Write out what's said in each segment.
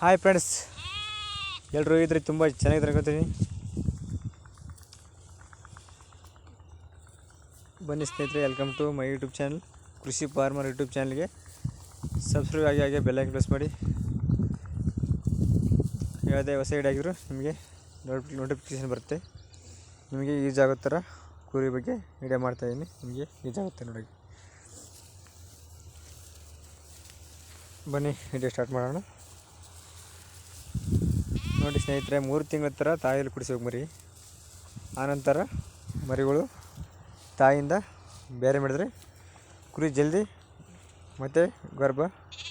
Hi friends ಎಲ್ಲರೂ ಇದ್ರೆ ತುಂಬ ಚೆನ್ನಾಗಿ ಅನ್ಕೋತೀನಿ ಬನ್ನಿ ಸ್ನೇಹಿತರೆ welcome to my YouTube channel Krishi farmer YouTube ಚಾನಲ್ಗೆ ಸಬ್ಸ್ಕ್ರೈಬ್ ಆಗಿ ಹಾಗೆ ಬೆಲ್ಲೈಕನ್ ಪ್ರೆಸ್ ಮಾಡಿ. ಯಾವುದೇ ಹೊಸ ಆಗಿದ್ರು ನಿಮಗೆ ನೋಟಿ ನೋಟಿಫಿಕೇಶನ್ ಬರುತ್ತೆ. ನಿಮಗೆ ಯೂಸ್ ಆಗೋ ಥರ ಕುರಿ ಬಗ್ಗೆ ವಿಡಿಯೋ ಮಾಡ್ತಾಯಿದ್ದೀನಿ ನಿಮಗೆ ಯೂಸ್ ಆಗುತ್ತೆ ನೋಡಿ. ಬನ್ನಿ ವಿಡಿಯೋ ಸ್ಟಾರ್ಟ್ ಮಾಡೋಣ. ನೋಡಿ ಸ್ನೇಹಿತರೆ, ಮೂರು ತಿಂಗಳ ಥರ ತಾಯಿಯಲ್ಲಿ ಕುಡಿಸ್ಬೇಕು ಮರಿ. ಆನಂತರ ಮರಿಗಳು ತಾಯಿಯಿಂದ ಬೇರೆ ಮಾಡಿದ್ರೆ ಕುರಿ ಜಲ್ದಿ ಮತ್ತು ಗರ್ಭ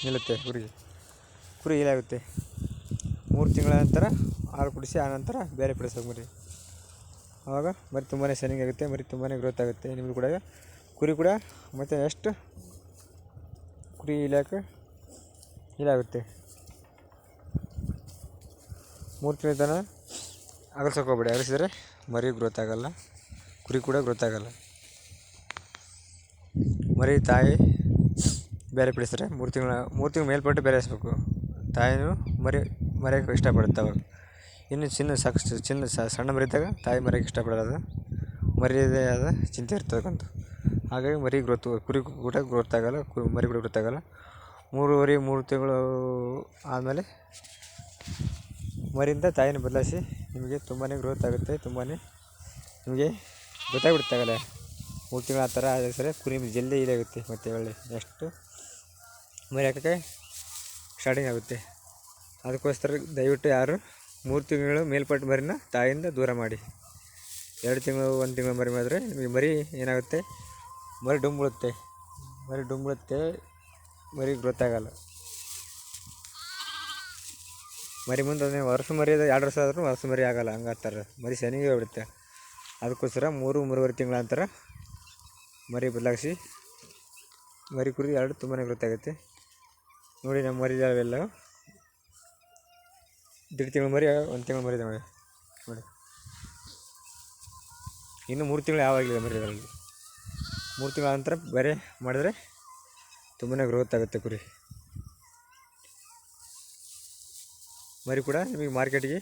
ನಿಲ್ಲುತ್ತೆ ಕುರಿಗೆ ಕುರಿ ಇಲಾಗುತ್ತೆ ಮೂರು ತಿಂಗಳ ನಂತರ ಹಾಲು ಕುಡಿಸಿ ಆನಂತರ ಬೇರೆ ಪಡಿಸೋಕೆ ಮರಿ. ಆವಾಗ ಮರಿ ತುಂಬಾ ಶನಿಂಗ್ ಆಗುತ್ತೆ, ಮರಿ ತುಂಬಾ ಗ್ರೋತ್ ಆಗುತ್ತೆ. ನಿಮಗೆ ಕೂಡ ಕುರಿ ಕೂಡ ಮತ್ತು ಎಷ್ಟು ಕುರಿ ಇಲಾಖೆ ಇದಾಗುತ್ತೆ. ಮೂರು ತಿಂಗಳ ತನಕ ಅಗಲ್ಸೋಕೆ ಹೋಗ್ಬೇಡಿ ಅಗಲಿಸಿದ್ರೆ ಮರಿ ಗ್ರೋತ್ ಆಗಲ್ಲ. ಕುರಿ ಕೂಡ ಗ್ರೋತ್ ಆಗಲ್ಲ. ಮರಿ, ತಾಯಿ ಬೇರೆ ಪಿಡಿಸ್ತಾರೆ ಮೂರು ತಿಂಗಳ ಮೂರು ತಿಂಗಳ ಮೇಲ್ಪಟ್ಟು ಬೇರೆ ಹಸ್ಬೇಕು ತಾಯಿನೂ ಮರಿ ಮರೆಯೋಕೆ ಇಷ್ಟಪಡುತ್ತೆ ಅವಾಗ. ಇನ್ನು ಚಿನ್ನ ಸಾಕಷ್ಟು, ಚಿನ್ನ ಸಣ್ಣ ಮರಿದಾಗ ತಾಯಿ ಮರೆಯೋಕೆ ಇಷ್ಟಪಡೋದು ಮರಿಯದೇ ಆದ ಚಿಂತೆ ಇರ್ತಕ್ಕಂಥ ಹಾಗಾಗಿ ಮರಿ ಗ್ರೋತ್ ಕುರಿ ಕೂಡ ಗ್ರೋತ್ ಆಗಲ್ಲ, ಮರಿ ಕೂಡ ಗ್ರೋತ್ ಆಗಲ್ಲ. ಮೂರುವರೆ, ಮೂರು ತಿಂಗಳು ಆದಮೇಲೆ ಮರಿಯಿಂದ ತಾಯಿನ ಬದಲಾಯಿಸಿ ನಿಮಗೆ ತುಂಬಾ ಗ್ರೋತ್ ಆಗುತ್ತೆ ತುಂಬಾ ನಿಮಗೆ ಗೊತ್ತಾಗ್ಬಿಡುತ್ತಾಗಲ್ಲ ಮೂರು ತಿಂಗಳು ಆ ಥರ ಆದರೆ ಸರಿ ಕುರಿ ಜಲ್ದಿ ಇದಾಗುತ್ತೆ ಮತ್ತು ಒಳ್ಳೆ ನೆಕ್ಸ್ಟು ಮರಿ ಹಾಕೋಕ್ಕೆ ಸ್ಟಾರ್ಟಿಂಗ್ ಆಗುತ್ತೆ. ಅದಕ್ಕೋಸ್ಕರ ದಯವಿಟ್ಟು ಯಾರು ಮೂರು ತಿಂಗಳು ಮೇಲ್ಪಟ್ಟು ಮರಿನ ತಾಯಿಯಿಂದ ದೂರ ಮಾಡಿ. ಎರಡು ತಿಂಗಳು, ಒಂದು ತಿಂಗಳು ಮರಿ ಮಾಡಿದ್ರೆ ನಿಮಗೆ ಮರಿ ಏನಾಗುತ್ತೆ? ಮರಿ ಡುಂಬುಳುತ್ತೆ. ಮರಿ ಡುಂಬುಳುತ್ತೆ, ಮರಿ ಗ್ರೋತ್ ಆಗಲ್ಲ. ಮರಿ ಮುಂದೆ ಅದನ್ನೇ ವರ್ಷ ಮರಿ ಎರಡು ವರ್ಷ ಆದ್ರೂ ವರ್ಷ ಮರಿ ಆಗೋಲ್ಲ, ಹಂಗೆ ಆಗ್ತಾರೆ ಮರಿ ಶನಿಗೆ ಬಿಡುತ್ತೆ ಅದಕ್ಕೋಸ್ಕರ ಮೂರು, ಮೂರುವರೆ ತಿಂಗಳ ನಂತರ ಮರಿ ಬದಲಾಗಿಸಿ, ಮರಿ ಕುರಿ ಎರಡು ತುಂಬಾ ಗೊತ್ತಾಗುತ್ತೆ ನೋಡಿ ನಮ್ಮ ಮರಿ ಅವೆಲ್ಲ ದಿಢ ತಿಂಗಳು ಮರಿ, ಒಂದು ತಿಂಗಳು ಮರಿ ನೋಡಿ. ಇನ್ನು ಮೂರು ತಿಂಗಳು ಯಾವಾಗಿಲ್ಲ ಮರಿ ಮೂರು ತಿಂಗಳ ನಂತರ ಬೇರೆ ಮಾಡಿದ್ರೆ ತುಂಬಾ ಗ್ರೋತ್ ಆಗುತ್ತೆ ಕುರಿ. ಮರಿ ಕೂಡ ನಿಮಗೆ ಮಾರ್ಕೆಟಿಗೆ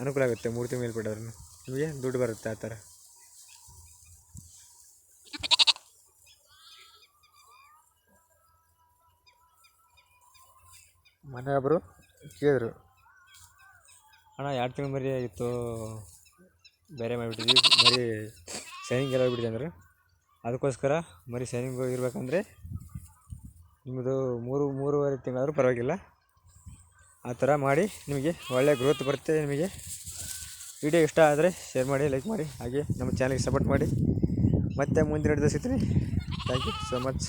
ಅನುಕೂಲ ಆಗುತ್ತೆ. ಮೂರು ತಿಂಗಳು ಬಿಡೋದ್ರೂ ನಿಮಗೆ ದುಡ್ಡು ಬರುತ್ತೆ ಆ ಥರ. ಮನೆ ಒಬ್ಬರು ಕೇಳಿದ್ರು, ಅಣ್ಣ, ಎರಡು ತಿಂಗಳು ಮರಿ ಆಗಿತ್ತು. ಬೇರೆ ಮಾಡಿಬಿಟ್ಟಿದ್ವಿ. ಮರಿ ಶೈನಿಂಗ್ ಎಲ್ಲ ಹೋಗ್ಬಿಟ್ಟಿದೆ ಅಂದ್ರೆ. ಅದಕ್ಕೋಸ್ಕರ ಮರಿ ಶೈನಿಂಗ್ ಇರಬೇಕಂದ್ರೆ ನಿಮ್ಮದು ಮೂರು, ಮೂರುವರೆ ತಿಂಗಳಾದರೂ ಪರವಾಗಿಲ್ಲ. ಆ ಥರ ಮಾಡಿ ನಿಮಗೆ ಒಳ್ಳೆಯ ಗ್ರೋತ್ ಬರುತ್ತೆ, ನಿಮಗೆ ವಿಡಿಯೋ ಇಷ್ಟ ಆದರೆ ಶೇರ್ ಮಾಡಿ ಲೈಕ್ ಮಾಡಿ, ಹಾಗೆ ನಮ್ಮ ಚಾನಲ್ಗೆ ಸಪೋರ್ಟ್ ಮಾಡಿ. ಮತ್ತೆ ಮುಂದಿನ ಹಿಡಿದ ಸಿಗ್ತೀನಿ. Thank you so much